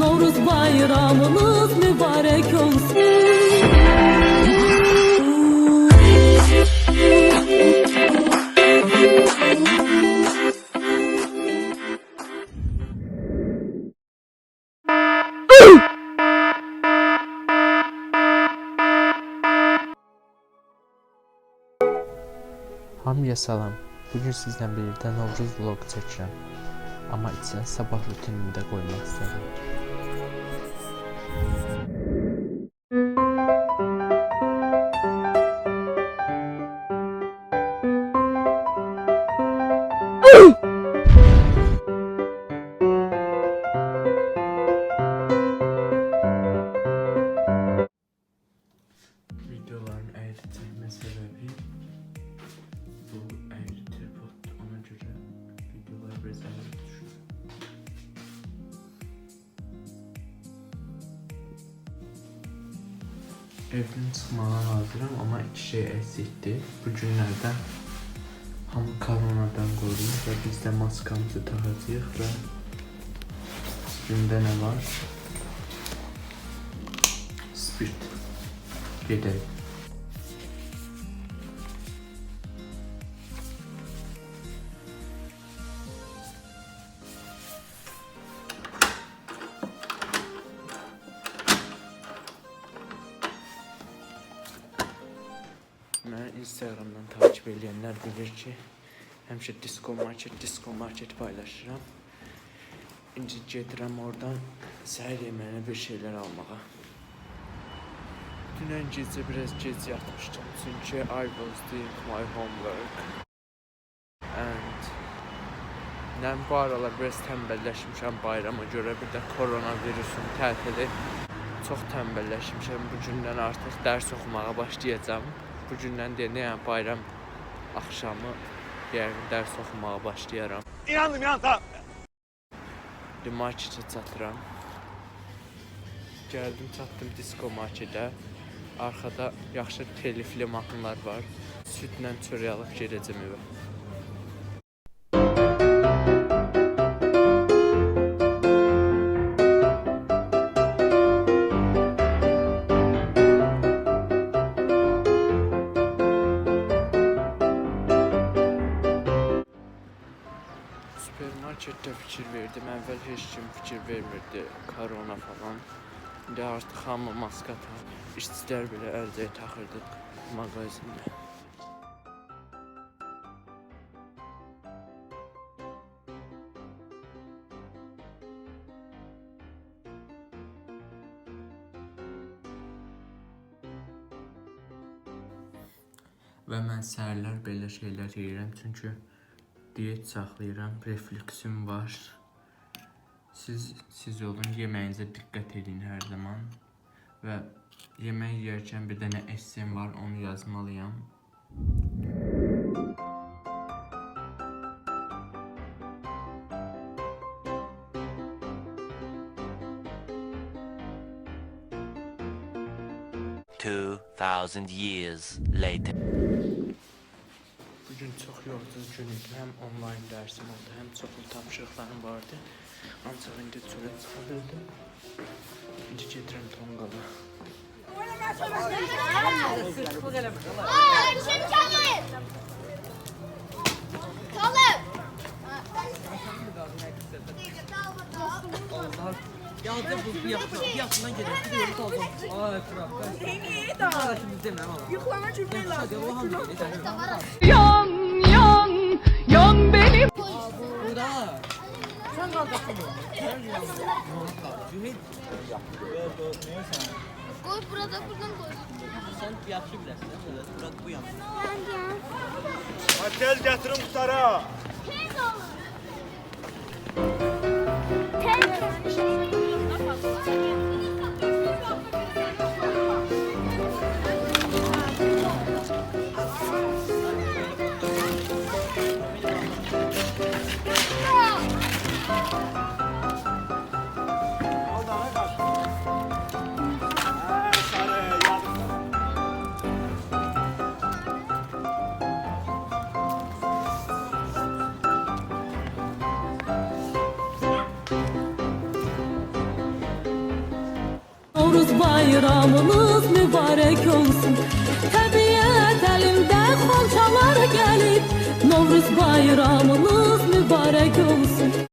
Novruz bayramınız mübarek olsun Hamıya salam. Bugün sizlə birlikdə Novruz vlogu çəkirəm. Amma içinə sabah rutinini də qoymaq Evdən çıxmağa hazıram, amma iki şey əksikdir. Bu günlərdə hamı koronadan qorunur və biz də maskamızı taxacağıq və üstündə nə var? Spirt. Gedək. Instagramdan takip edənlər bilir ki, həmişə disco market, disco market paylaşıram. İndi gedirəm oradan səhər yeməyinə bir şeylər almağa. Dünən gecə biraz gec yatmışdım çünki I was doing my homework. And mən bu aralar biraz tənbəlləşmişəm bayrama görə bir də koronavirusun tətili çox tənbəlləşmişəm. Bu gündən artıq dərs oxumağa başlayacağam. Bu gündən də nə yəni bayram axşamı yəqin dərs oxumağa başlayaram. İnandım. İndi marketə çatıram. Gəldim çatdım disko marketə. Arxada yaxşı telifli mahnılar var. Südlə çörək alıb gedəcəm evə. Supermarketdə fikir verdim. Əvvəl heç kim fikir vermirdi. Korona falan. İndi artıq hamı maska taxır. İşçilər belə əlcək taxırdıq mağazində. Və mən səhərlər belə şeylər yeyirəm çünki diyet saxlayıram, reflüksim var. Siz siz olun, yeməyinizə diqqət edin hər zaman. Və yemək yeyərkən bir dənə essem var, onu yazmalıyam. Two thousand years later. Bugün çox yorucu gün idi. Həm onlayn dərsim oldu, həm çoxlu tapşırıqlarım vardı. Ancaq indi çölə çıxardım. İndi gedirəm tonqala. Şey mi çalmayın? Kalın. Yazdı bu bir yaptından gelir. Bir yolu. Ay kral. Niye daha? Şimdi demem ama. Yukarıdan çürmeyi lazım. Yan yan yan benim Burada. Sen. Koy burada buradan koy. Sen yaxşı bilərsən. Bırak bu yan. Gel getirin kutara. Novruz bayramınız mübarək olsun. Təbiət əlində xonçalar gəlib Novruz bayramınız mübarək olsun.